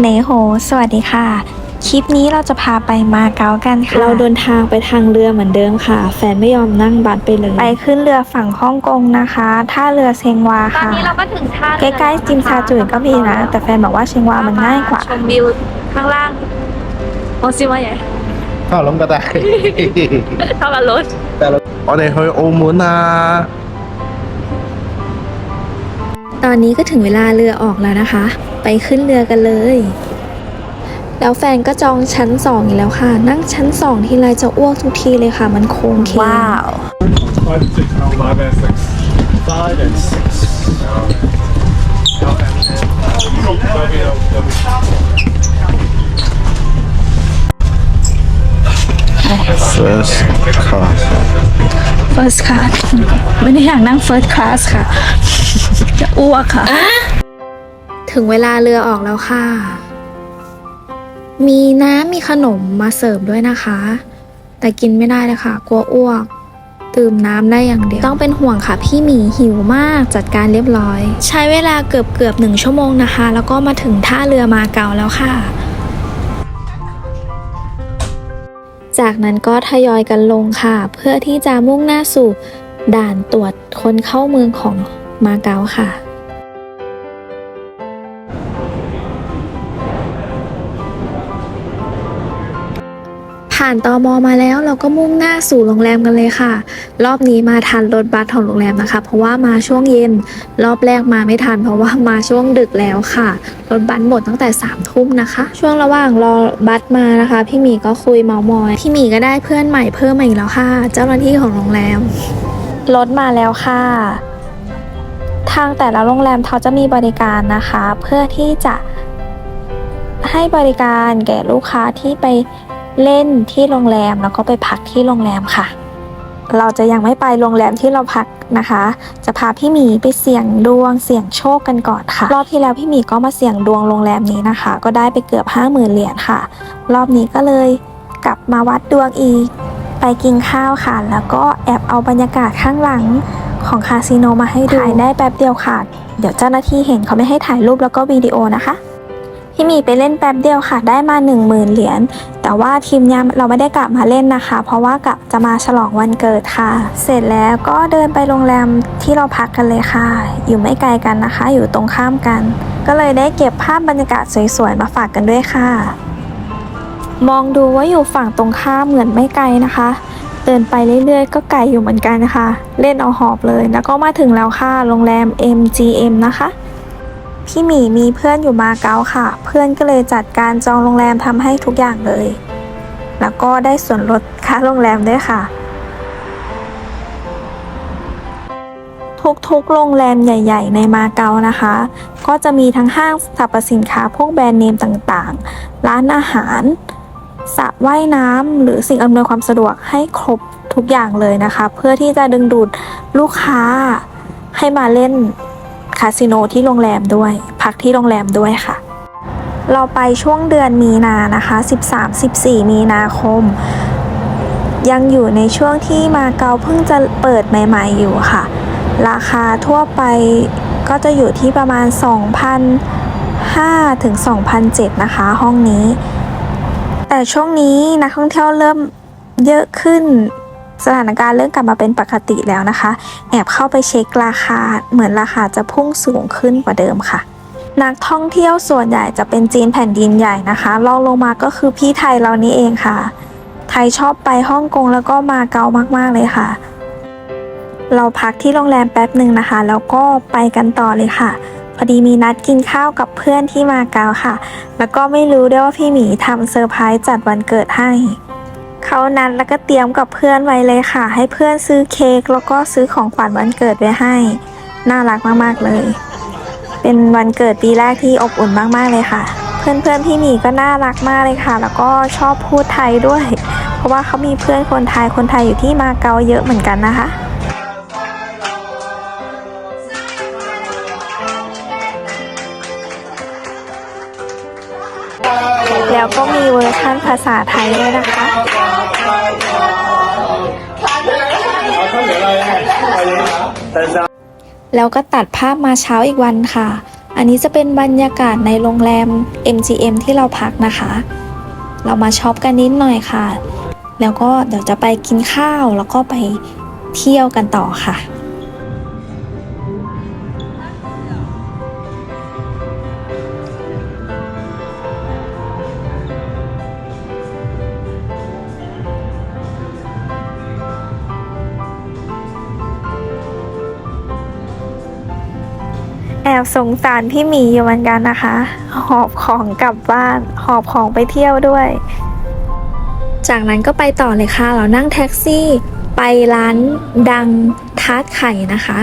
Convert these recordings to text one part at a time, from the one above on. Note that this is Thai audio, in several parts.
เนโฮ สวัสดีค่ะ คลิปนี้เราจะพาไปมาเก๊ากันค่ะ เราเดินทางไปทางเรือเหมือนเดิมค่ะ แฟนไม่ยอมนั่งบัสไปเลย ไปขึ้นเรือฝั่งฮ่องกงนะคะ ท่าเรือเชงวา ตอน ค่ะ นี้เราก็ถึงท่า ใกล้ๆจิมซาจุยก็มีนะ แต่แฟนบอกว่าเชงวามันง่ายกว่า ชมวิวข้างล่างโอซิว่าใหญ่ เข้าลงก็ได้ เท่ากับรถ 我哋去澳门啊！ ตอนนี้ก็ถึงเวลาเรือออกแล้วนะคะ ไปขึ้นเรือกันเลย แล้วแฟนก็จองชั้นสองอีกแล้วค่ะ นั่งชั้นสองทีไรจะอ้วกทุกทีเลยค่ะ มันโค้งเคงว้าว Five and six. Oh, five and six. Five and six. First class First class ไม่ได้อยากนั่ง First class ค่ะ จะอ้วกค่ะ ถึงเวลาเรือออกแล้วค่ะ มีน้ำมีขนมมาเสิร์ฟด้วยนะคะ แต่กินไม่ได้เลยค่ะ กลัวอ้วกดื่มน้ำได้อย่างเดียว ต้องเป็นห่วงค่ะ พี่หมีหิวมากจัดการเรียบร้อย ใช้เวลาเกือบเกือบหนึ่งชั่วโมงนะคะ แล้วก็มาถึงท่าเรือมาเก่าแล้วค่ะ จากนั้นก็ทยอยกันลงค่ะ เพื่อที่จะมุ่งหน้าสู่ด่านตรวจคนเข้าเมืองของมาเก๊าค่ะ ผ่านตอมอมาแล้วเราก็มุ่งหน้าสู่โรงแรมกันเลยค่ะ รอบนี้มาทันรถบัสของโรงแรมนะคะ เพราะว่ามาช่วงเย็น รอบแรกมาไม่ทัน เพราะว่ามาช่วงดึกแล้วค่ะรถบัสหมดตั้งแต่3ามทุ่มนะคะ ช่วงระหว่างรอบัสมานะคะ พี่หมีก็คุยเมามอย พี่หมีก็ได้เพื่อนใหม่เพิ่มมาอีกแล้วค่ะ เจ้าหน้าที่ของโรงแรมรถมาแล้วค่ะ ทางแต่ละโรงแรมเขาจะมีบริการนะคะ เพื่อที่จะให้บริการแก่ลูกค้าที่ไป เล่นที่โรงแรมแล้วก็ไปพักที่โรงแรมค่ะ เราจะยังไม่ไปโรงแรมที่เราพักนะคะ จะพาพี่หมีไปเสี่ยงดวงเสี่ยงโชคกันก่อนค่ะ รอบที่แล้วพี่หมีก็มาเสี่ยงดวงโรงแรมนี้นะคะ ก็ได้ไปเกือบห้าหมื่นเหรียญค่ะ รอบนี้ก็เลยกลับมาวัดดวงอีก ไปกินข้าวค่ะ แล้วก็แอบเอาบรรยากาศข้างหลังของคาสิโนมาให้ดูถ่ายได้แป๊บเดียวค่ะ เดี๋ยวเจ้าหน้าที่เห็นเขาไม่ให้ถ่ายรูปแล้วก็วิดีโอนะคะ พี่มีไปเล่นแป๊บเดียวค่ะ ได้มา 1 0,000 เหรียญ แต่ว่าทีมงานเราไม่ได้กลับมาเล่นนะคะ เพราะว่ากลับจะมาฉลองวันเกิดค่ะ เสร็จแล้วก็เดินไปโรงแรมที่เราพักกันเลยค่ะ อยู่ไม่ไกลกันนะคะ อยู่ตรงข้ามกัน ก็เลยได้เก็บภาพบรรยากาศสวยๆมาฝากกันด้วยค่ะ มองดูว่าอยู่ฝั่งตรงข้ามเหมือนไม่ไกลนะคะเดินไปเรื่อยๆ ก็ไกลอยู่เหมือนกันนะคะ เล่นเอาหอบเลย แล้วก็มาถึงแล้วค่ะ โรงแรม MGM นะคะ พี่หมีมีเพื่อนอยู่มาเก๊าค่ะ เพื่อนก็เลยจัดการจองโรงแรมทำให้ทุกอย่างเลย แล้วก็ได้ส่วนลดค่าโรงแรมด้วยค่ะ ทุกๆโรงแรมใหญ่ ๆ ในมาเก๊านะคะ ก็จะมีทั้งห้างสรรพสินค้าพวกแบรนด์เนมต่างๆ ร้านอาหารสระว่ายน้ำหรือสิ่งอำนวยความสะดวกให้ครบทุกอย่างเลยนะคะ เพื่อที่จะดึงดูดลูกค้าให้มาเล่น คาสิโนที่โรงแรมด้วย พักที่โรงแรมด้วยค่ะ เราไปช่วงเดือนมีนานะคะ 13-14 มีนาคม ยังอยู่ในช่วงที่มาเกาเพิ่งจะเปิดใหม่ ๆ อยู่ค่ะ ราคาทั่วไปก็จะอยู่ที่ประมาณ2,500ถึง2,007นะคะ ห้องนี้ แต่ช่วงนี้นักท่องเที่ยวเริ่มเยอะขึ้น สถานการณ์เริ่มกลับมาเป็นปกติแล้วนะคะ แอบเข้าไปเช็คราคา เหมือนราคาจะพุ่งสูงขึ้นกว่าเดิมค่ะ นักท่องเที่ยวส่วนใหญ่จะเป็นจีนแผ่นดินใหญ่นะคะรองลงมาก็คือพี่ไทยเรานี่เองค่ะ ไทยชอบไปฮ่องกงแล้วก็มาเก๊ามากๆเลยค่ะ เราพักที่โรงแรมแป๊บหนึ่งนะคะ แล้วก็ไปกันต่อเลยค่ะพอดีมีนัดกินข้าวกับเพื่อนที่มาเก๊าค่ะ แล้วก็ไม่รู้ด้วยว่าพี่หมีทำเซอร์ไพรส์จัดวันเกิดให้ เขานัดแล้วก็เตรียมกับเพื่อนไว้เลยค่ะ ให้เพื่อนซื้อเค้กแล้วก็ซื้อของขวัญวันเกิดไว้ให้ น่ารักมากๆเลย เป็นวันเกิดปีแรกที่อบอุ่นมากๆเลยค่ะ เพื่อนๆพี่หมีก็น่ารักมากเลยค่ะ แล้วก็ชอบพูดไทยด้วย เพราะว่าเขามีเพื่อนคนไทยคนไทยอยู่ที่มาเก๊าเยอะเหมือนกันนะคะ แล้วก็มีเวอร์ชั่นภาษาไทยด้วยนะคะแล้วก็ตัดภาพมาเช้าอีกวันค่ะ อันนี้จะเป็นบรรยากาศในโรงแรม MGM ที่เราพักนะคะ เรามาช็อปกันนิดหน่อยค่ะ แล้วก็เดี๋ยวจะไปกินข้าวแล้วก็ไปเที่ยวกันต่อค่ะ แอบสงสารพี่หมีอยู่เหมือนกันนะคะ หอบของกลับบ้าน หอบของไปเที่ยวด้วย จากนั้นก็ไปต่อเลยค่ะ เรานั่งแท็กซี่ ไปร้านดังทาร์ตไข่นะคะ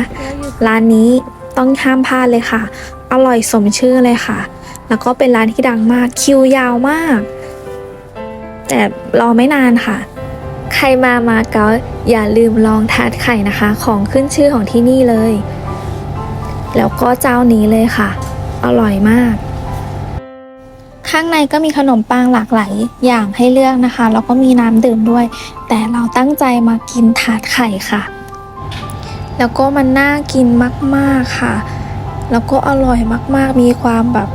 ร้านนี้ต้องห้ามพลาดเลยค่ะ อร่อยสมชื่อเลยค่ะ แล้วก็เป็นร้านที่ดังมากคิวยาวมาก แต่รอไม่นานค่ะ ใครมามาเก๊าอย่าลืมลองทาร์ตไข่นะคะ ของขึ้นชื่อของที่นี่เลย แล้วก็เจ้านี้เลยค่ะ อร่อยมาก ข้างในก็มีขนมปังหลากหลายอย่างให้เลือกนะคะ แล้วก็มีน้ำดื่มด้วย แต่เราตั้งใจมากินถาดไข่ค่ะ แล้วก็มันน่ากินมาก ๆค่ะ แล้วก็อร่อยมาก ๆ มีความแบบ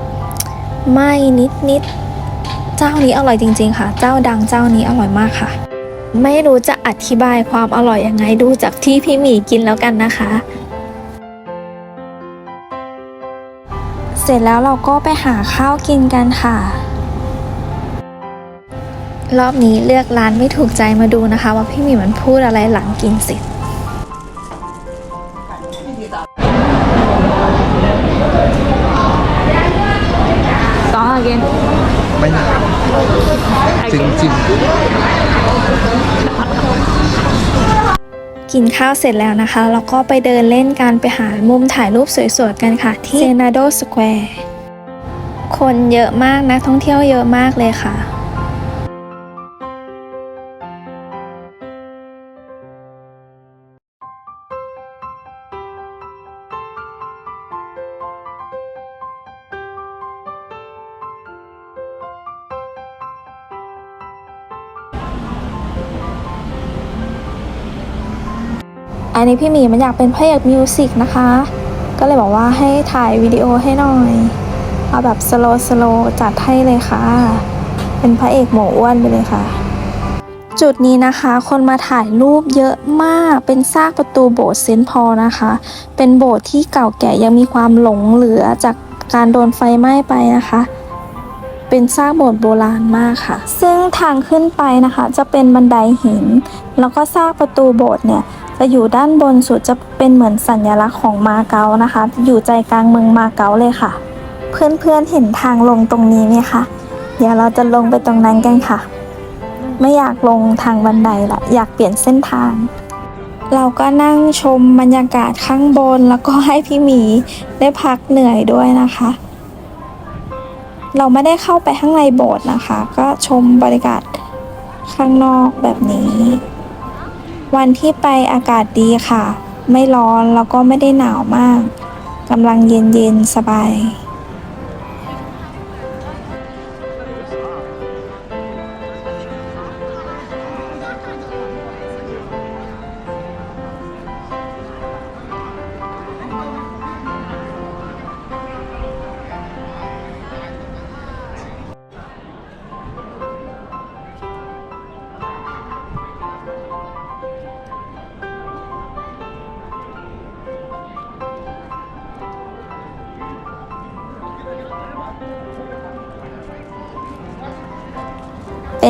ไหม้นิด ๆ เจ้านี้อร่อยจริง ๆ ค่ะ เจ้าดังเจ้านี้อร่อยมากค่ะไม่รู้จะอธิบายความอร่อยยังไงดูจากที่พี่หมีกินแล้วกันนะคะ สร็จแล้วเราก็ไปหาข้าวกินกันค่ะ รอบนี้เลือกร้านไม่ถูกใจมาดูนะคะ ว่าพี่หมีมันพูดอะไรหลังกินเสร็จต่อ again ไม่นานจริงจริง กินข้าวเสร็จแล้วนะคะ แล้วก็ไปเดินเล่นกันไปหามุมถ่ายรูปสวยๆกันค่ะ ที่เซนาโดสแควร์คนเยอะมากนะท่องเที่ยวเยอะมากเลยค่ะ อันนี้พี่หมีมันอยากเป็นพระเอกมิวสิกนะคะ ก็เลยบอกว่าให้ถ่ายวิดีโอให้หน่อย เอาแบบสโลสโลจัดให้เลยค่ะ เป็นพระเอกหมออ้วนไปเลยค่ะ จุดนี้นะคะ คนมาถ่ายรูปเยอะมาก เป็นซากประตูโบสถ์เซนพอนะคะ เป็นโบสถ์ที่เก่าแก่ยังมีความหลงเหลือจากการโดนไฟไหม้ไปนะคะเป็นซากโบสถ์โบราณมากค่ะ ซึ่งทางขึ้นไปนะคะ จะเป็นบันไดหิน แล้วก็ซากประตูโบสถ์เนี่ย จะอยู่ด้านบนสุดจะเป็นเหมือนสัญลักษณ์ของมาเก๊านะคะ อยู่ใจกลางเมืองมาเก๊าเลยค่ะ เพื่อนๆเห็นทางลงตรงนี้ไหมคะเดี๋ยวเราจะลงไปตรงนั้นกันค่ะ ไม่อยากลงทางบันไดละอยากเปลี่ยนเส้นทาง เราก็นั่งชมบรรยากาศข้างบนแล้วก็ให้พี่หมีได้พักเหนื่อยด้วยนะคะ เราไม่ได้เข้าไปข้างในโบสถ์นะคะ ก็ชมบรรยากาศข้างนอกแบบนี้ วันที่ไปอากาศดีค่ะ ไม่ร้อนแล้วก็ไม่ได้หนาวมากกำลังเย็นเย็นๆสบาย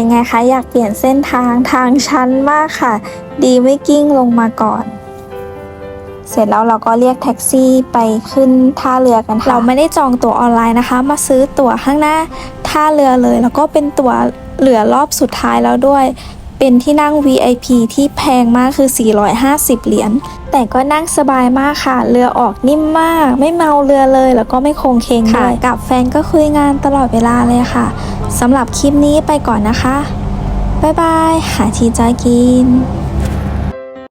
ไงคะอยากเปลี่ยนเส้นทางทางชันมากค่ะ ดีไม่กิ้งลงมาก่อน เสร็จแล้วเราก็เรียกแท็กซี่ไปขึ้นท่าเรือกันค่ะ เราไม่ได้จองตั๋วออนไลน์นะคะ มาซื้อตั๋วข้างหน้าท่าเรือเลย แล้วก็เป็นตั๋วเหลือรอบสุดท้ายแล้วด้วย เป็นที่นั่ง VIP ที่แพงมากคือ 450 เหรียญ แต่ก็นั่งสบายมากค่ะ เรือออกนิ่มมาก ไม่เมาเรือเลย แล้วก็ไม่โคงเคงด้วยกับแฟนก็คุยงานตลอดเวลาเลยค่ะ สำหรับคลิปนี้ไปก่อนนะคะ บ๊ายบาย หาทีจากิน